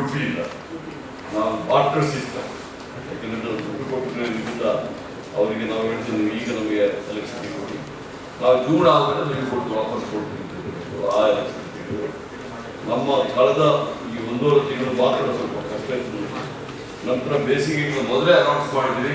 Duty ಇಲ್ಲ ನಾವು water system. ಯಾಕಂದ್ರೆ ದುಡ್ಡು ಕೊಟ್ಟಿರೋದ್ರಿಂದ ಅವರಿಗೆ ನಾವು ಹೇಳ್ತೀವಿ, ಈಗ ನಮಗೆ ಎಲೆಕ್ಟ್ರಿಸಿಟಿ ಕೊಡಿ. ನಾವು ಜೂನ್ ಆದಮೇಲೆ ನೀವು ಕೊಟ್ಟು ವಾಪಸ್ ಕೊಡ್ತೀವಿ ಆ ಎಲೆಕ್ಟ್ರಿಸಿಟಿ ನಮ್ಮ ಕಳೆದ ಈ ಒಂದೂವರೆ ತಿಂಗಳು ಮಾತ್ರ ಸ್ವಲ್ಪ ಕಷ್ಟ ನಂತರ ಬೇಸಿಗೆಗೆ ಮೊದಲೇ ಅನೌನ್ಸ್ ಮಾಡಿದ್ವಿ,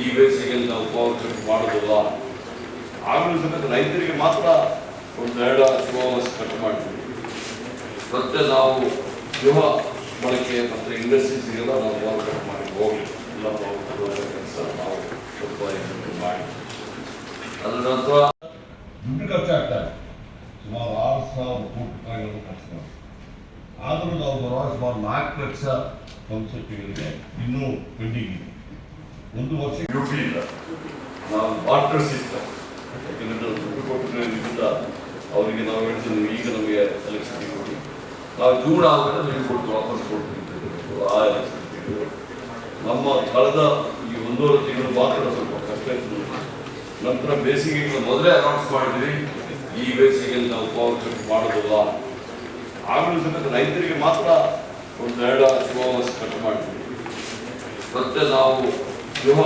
ಈ ಬೇಸಿಗೆಯಲ್ಲಿ ನಾವು ಪವರ್ ಕಟ್ ಮಾಡೋದಿಲ್ಲ ಆಗಲೂ ಸಮೇತ ರೈತರಿಗೆ ಮಾತ್ರ ಒಂದು ಎರಡು ಟೂ ಕಟ್ ಮಾಡ್ತೀವಿ ಮತ್ತೆ ನಾವು ಗೃಹ ಬಳಕೆ ಮತ್ತು ಇಂಡಸ್ಟ್ರೀಸ್ಗೆಲ್ಲ ನಾವು ವರ್ಕೌಟ್ ಕಟ್ ಮಾಡಿ ಹೋಗಿ ನಾವು ಕೊಡುವಂಥ ಕೆಲಸ ನಾವು ಸ್ವಲ್ಪ ಇದನ್ನು ಮಾಡಿ ಅದರ ನಂತರ ದುಡ್ಡು ಖರ್ಚಾಗ್ತಾರೆ ಸುಮಾರು ಆರು ಸಾವಿರ ಕೋಟಿ ರೂಪಾಯಿಗಳನ್ನು ಖರ್ಚು ಮಾಡಿ ಆದರೂ ನಾವು ಬರುವಾಗ ಸುಮಾರು ನಾಲ್ಕು ಲಕ್ಷ ಇನ್ನೂ ಪೆಂಡಿಂಗ್ ಇದೆ ಒಂದು ವರ್ಷ ಡ್ಯೂಟಿ ಇಲ್ಲ ನಾವು ವಾಟರ್ ಸಿಸ್ಟಮ್ ಯಾಕೆಂದರೆ ದುಡ್ಡು ಕೊಟ್ಟಿರೋದ್ರಿಂದ ಅವರಿಗೆ ನಾವು ಹೇಳ್ತೀವಿ ಈಗ ನಮಗೆ ಎಲೆಕ್ಟ್ರಿಸಿಟಿ ಕೊಡಿ ನಾವು ಜೂನ್ ಆದಮೇಲೆ ನೀವು ಕೊಟ್ಟು ವಾಪಸ್ ನಮ್ಮ ಕಳೆದ ಈ ಒಂದೂವರೆ ತಿಂಗಳು ಮಾತ್ರ ಸ್ವಲ್ಪ ಕಷ್ಟ ಇತ್ತು. ನಂತರ ಬೇಸಿಗೆಗೆ ಮೊದಲೇ ಅನೌನ್ಸ್ ಮಾಡಿದ್ವಿ, ಈ ಬೇಸಿಗೆಯಲ್ಲಿ ನಾವು ಪವರ್ ಕಟ್ ಮಾಡೋದಿಲ್ಲ. ಆಗಲೂ ಸಮೇತ ರೈತರಿಗೆ ಮಾತ್ರ ಒಂದು ಎರಡು ಟೂ ಕಟ್ ಮಾಡ್ತೀವಿ ಮತ್ತೆ ನಾವು ಗೃಹ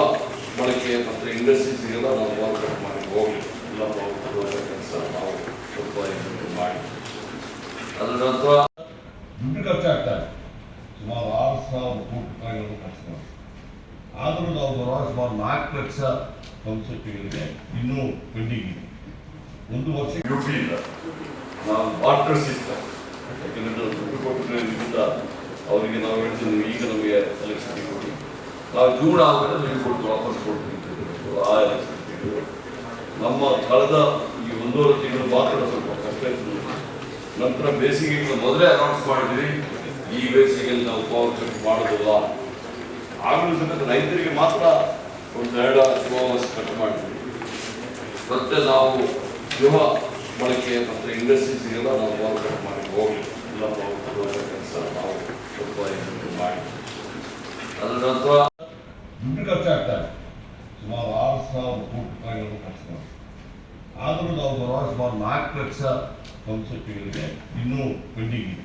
ಬಳಕೆ ಮತ್ತು ಇಂಡಸ್ಟ್ರೀಸ್ಗೆಲ್ಲ ನಾವು ಪವರ್ ಕಟ್ ಮಾಡಿ ಹೋಗಿ ಎಲ್ಲ ನಾವು ಕೊಡುವಂಥ ಕೆಲಸ ನಾವು ಸ್ವಲ್ಪ ಮಾಡಿ ಅದರ ನಂತರ ದುಡ್ಡು ಖರ್ಚಾಗ್ತಾರೆ ಸುಮಾರು ಆರು ಸಾವಿರ ಕೋಟಿ ರೂಪಾಯಿಗಳನ್ನು ಖರ್ಚು ಮಾಡಿ ಆದರೂ ನಾವು ಬರುವಾಗ ಸುಮಾರು ನಾಲ್ಕು ಲಕ್ಷ ಸಂಸತ್ತಿಗಳಿಗೆ ಇನ್ನೂ ಪೆಂಡಿಂಗ್ ಇದೆ. ಒಂದು ವರ್ಷ ಡ್ಯೂಟಿ ಇಲ್ಲ. ನಾವು ವಾಟರ್ ಸಿಸ್ಟಮ್ ಯಾಕಂದ್ರೆ ದುಡ್ಡು ಕೊಟ್ಟಿರೋದ್ರಿಂದ ಅವರಿಗೆ ನಾವು ಹೇಳ್ತೀವಿ ನೀವು ಈಗ ನಮಗೆ ಎಲೆಕ್ಟ್ರಿಸಿಟಿ ಕೊಡಿ. ನಾವು ಜೂನ್ ಆದಮೇಲೆ ನೀವು ಕೊಟ್ಟು ವಾಪಸ್ ಹೇಳಿದ್ರು. ಆ ಎಲೆಕ್ಟ್ರಿಸಿಟಿ ನಮ್ಮ ಕಳೆದ ಈ ಒಂದೂವರೆ ತಿಂಗಳು ಮಾತ್ರ ಸ್ವಲ್ಪ ಕಷ್ಟ ಇತ್ತು. ನಂತರ ಬೇಸಿಗೆ ಮೊದಲೇ ಅನೌನ್ಸ್ ಮಾಡಿದ್ವಿ. ಈ ಬೇಸಿಗೆಯಲ್ಲಿ ನಾವು ಪಾವತಿ ಮಾಡಬಹುದ ಆಗಲೂ ಸಮೇತ ರೈತರಿಗೆ ಮಾತ್ರ ಒಂದು ಎರಡು ಅವರ್ಸ್ ಕಟ್ ಮಾಡ್ತೀವಿ. ಮತ್ತೆ ನಾವು ಗೃಹ ಬಳಕೆ ಮತ್ತು ಇಂಡಸ್ಟ್ರೀಸ್ಗೆಲ್ಲ ನಾವು ಕಟ್ ಮಾಡಿ ಹೋಗಿ ಎಲ್ಲ ನಾವು ಕೆಲಸ ನಾವು ಸ್ವಲ್ಪ ಮಾಡಿ. ಅದರ ನಂತರ ದುಡ್ಡು ಖರ್ಚಾಗ್ತಾರೆ ಸುಮಾರು ಆರು ಸಾವಿರ ಕೋಟಿ ರೂಪಾಯಿಗಳನ್ನು ಖರ್ಚು ಮಾಡಿ ಆದರೂ ನಾವು ಬರುವಾಗ ಸುಮಾರು ನಾಲ್ಕು ಲಕ್ಷ ಸಂಸತ್ತಿಗಳಿಗೆ ಇನ್ನೂ ಪೆಂಡಿಂಗ್ ಇದೆ.